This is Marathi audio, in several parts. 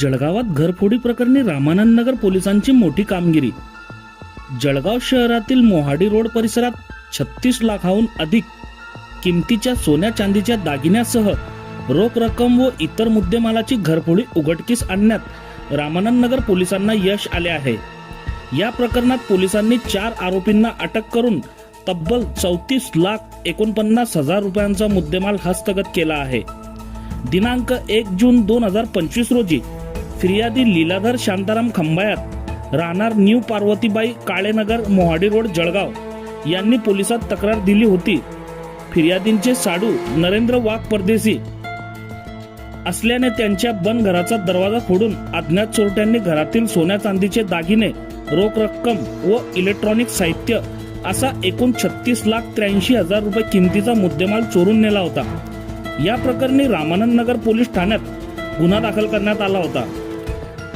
जळगावात घरफोडी प्रकरणी रामानंद नगर पोलिसांची मोठी कामगिरी. जळगाव शहरातील मोहाडी रोड परिसरात छत्तीस लाखाहून अधिक किमतीच्या सोन्या चांदीच्या दागिन्यासह रोख रक्कम व इतर मुद्देमालाची घरफोडी उघडकीस आणण्यात रामानंद नगर पोलिसांना यश आले आहे. या प्रकरणात पोलिसांनी चार आरोपींना अटक करून तब्बल चौतीस लाख एकोणपन्नास हजार रुपयांचा मुद्देमाल हस्तगत केला आहे. दिनांक एक जून दोन हजार पंचवीस रोजी फिर्यादी लीलाधर शांताराम खंबायात. राहणार न्यू पार्वतीबाई काळेनगर मोहाडी रोड जळगाव. यांनी पोलिसात तक्रार दिली होती. फिर्यादींचे साडू नरेंद्र वाघ परदेशी असल्याने त्यांच्या बन घराचा दरवाजा फोडून अज्ञात चोरट्यांनी घरातील सोन्या चांदीचे दागिने रोख रक्कम व इलेक्ट्रॉनिक साहित्य असा एकूण छत्तीस लाख त्र्याऐंशी हजार रुपये किमतीचा मुद्देमाल चोरून नेला होता. या प्रकरणी रामानंद नगर पोलीस ठाण्यात गुन्हा दाखल करण्यात आला होता.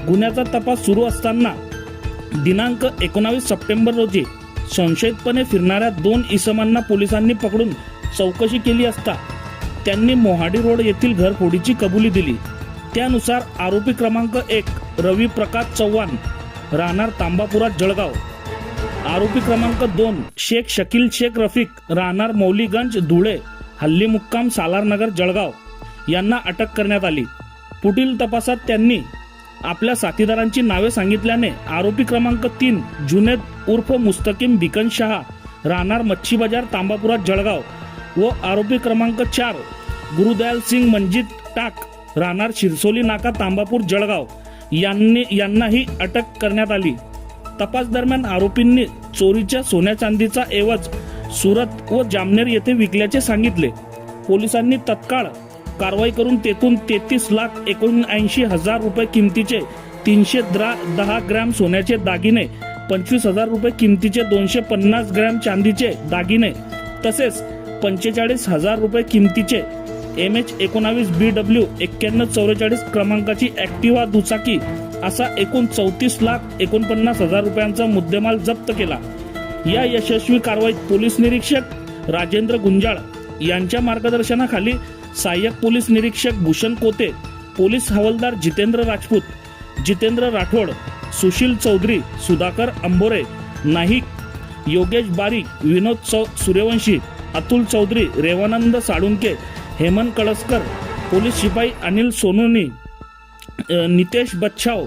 गुन्ह्याचा तपास सुरू असताना दिनांक एकोणावीस सप्टेंबर रोजी संशयितपणे फिरणाऱ्या दोन इसमांना पोलिसांनी पकडून चौकशी केली असता त्यांनी मोहाडी रोड येथील घरफोडीची कबुली दिली. त्यानुसार आरोपी क्रमांक एक रवी प्रकाश चव्हाण राहणार तांबापुरा जळगाव. आरोपी क्रमांक दोन शेख शकील शेख रफिक राहणार मौलीगंज धुळे हल्ली मुक्काम सालारनगर जळगाव यांना अटक करण्यात आली. पुढील तपासात त्यांनी आपल्या साथीदारांची नावे सांगितल्याने आरोपी क्रमांक तीन जुनेद उर्फ मुस्तकीम बिकन शहा राहणार मच्छी बाजार तांबापुरा जळगाव व आरोपी क्रमांक चार गुरुदयाल सिंग मंजित टाक राहणार शिरसोली नाका तांबापूर जळगाव यांनी यांनाही अटक करण्यात आली. तपास दरम्यान आरोपींनी चोरीच्या सोन्या चांदीचा एवज सुरत व जामनेर येथे विकल्याचे सांगितले. पोलिसांनी तत्काळ कारवाई करून तेथून तेहतीस लाख एकोणऐंशी हजार रुपये किमतीचे तीनशे द्रा दहा ग्रॅम सोन्याचे दागिने पंचवीस हजार रुपये किमतीचे दोनशे पन्नास ग्रॅम चांदीचे दागिने तसेच पंचेचाळीस हजार रुपये किमतीचे एम एच एकोणावीस बी डब्ल्यू एक्क्याण्णव चौवेचाळीस क्रमांकाची ॲक्टिवा दुचाकी असा एकूण चौतीस लाख एकोणपन्नास हजार रुपयांचा मुद्देमाल जप्त केला. या यशस्वी कारवाईत पोलीस निरीक्षक राजेंद्र गुंजाळ यांच्या मार्गदर्शनाखाली सहाय्यक पोलीस निरीक्षक भूषण कोते पोलीस हवालदार जितेंद्र राजपूत जितेंद्र राठोड सुशील चौधरी सुधाकर अंबोरे नाईक योगेश बारीक विनोद चौ सूर्यवंशी अतुल चौधरी रेवानंद साळुंके हेमंत कळसकर पोलीस शिपाई अनिल सोनोनी नितेश बच्छाव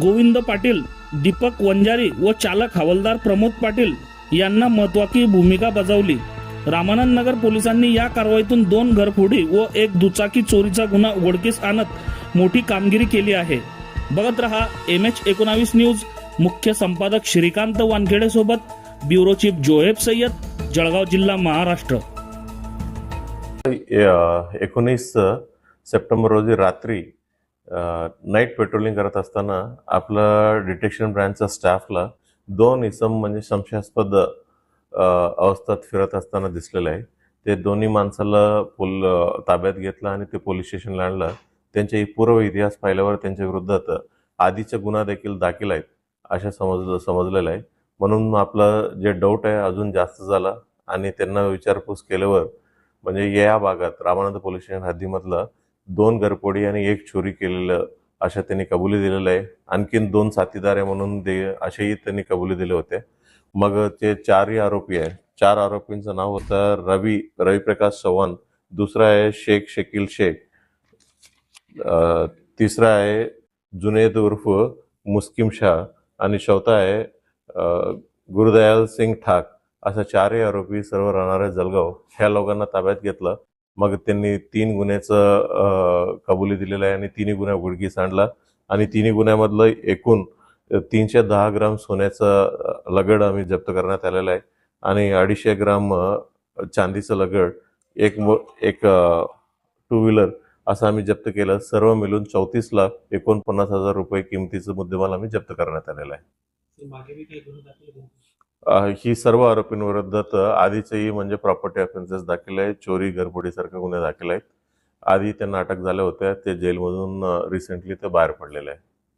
गोविंद पाटील दीपक वंजारी व चालक हवालदार प्रमोद पाटील यांना महत्वाची भूमिका बजावली. रामानंद नगर पोलिसांनी या कारवाईतून दोन घरफोडी व एक दुचाकी चोरीचा गुन्हा उघडकीस आणत मोठी कामगिरी केली आहे. बघत रहा एम एच एकोणावीस न्यूज. मुख्य संपादक श्रीकांत वानखेडे सोबत ब्युरो चीफ जोहेब सय्यद जळगाव जिल्हा महाराष्ट्र. एकोणीस सप्टेंबर रोजी रात्री नाईट पेट्रोलिंग करत असताना आपलं डिटेक्शन ब्रँचच्या स्टाफला दोन इसम म्हणजे संशयास्पद अवस्थेत फिरत असताना दिसलेलं आहे. ते दोन्ही माणसाला पोल ताब्यात घेतलं आणि ते पोलीस स्टेशनला आणलं. त्यांच्या पूर्व इतिहास पाहिल्यावर त्यांच्या विरोधात आधीचा गुन्हा देखील दाखल आहेत अशा समज समजलेलं आहे. म्हणून आपलं जे डाऊट आहे अजून जास्त झाला आणि त्यांना विचारपूस केल्यावर म्हणजे या भागात रामानंद पोलीस स्टेशन हद्दीमधलं दोन घरपोडी आणि एक चोरी केलेलं अशा त्यांनी कबुली दिलेलं आहे. आणखीन दोन साथीदार आहे म्हणून दे असेही त्यांनी कबुली दिले होते. मग ते चारही आरोपी आहे चार आरोपींचं नाव होतं रवी रविप्रकाश चव्हाण. दुसरा आहे शेख शकील शेख. तिसरा आहे जुनेद उर्फ मुस्किम शाह. आणि चौथा आहे गुरुदयाल सिंग ठाक. अशा चारही आरोपी सर्व राहणारे जळगाव ह्या लोकांना ताब्यात घेतलं. मग त्यांनी तीन गुन्ह्याचं कबुली दिलेलं आहे आणि तिन्ही गुन्हा उघडकीस आणला. आणि तिन्ही गुन्ह्यामधलं एकूण तीनशे दहा ग्राम सोन्याचं लगड आम्ही जप्त करण्यात आलेलं आहे. आणि अडीचशे ग्राम चांदीचं लगड एक मो एक टू व्हीलर असं आम्ही जप्त केलं. सर्व मिळून चौतीस लाख एकोणपन्नास हजार रुपये किमतीचं मुद्देमाल आम्ही जप्त करण्यात आलेला आहे. ही सर्व आरोपींविरोधात आधीचेही म्हणजे प्रॉपर्टी ऑफेन्सेस दाखल आहेत. चोरी घरफोडीसारखे गुन्हे दाखल आहेत. आधी त्यांना अटक झाल्या होत्या. ते जेलमधून रिसेंटली ते बाहेर पडलेले आहे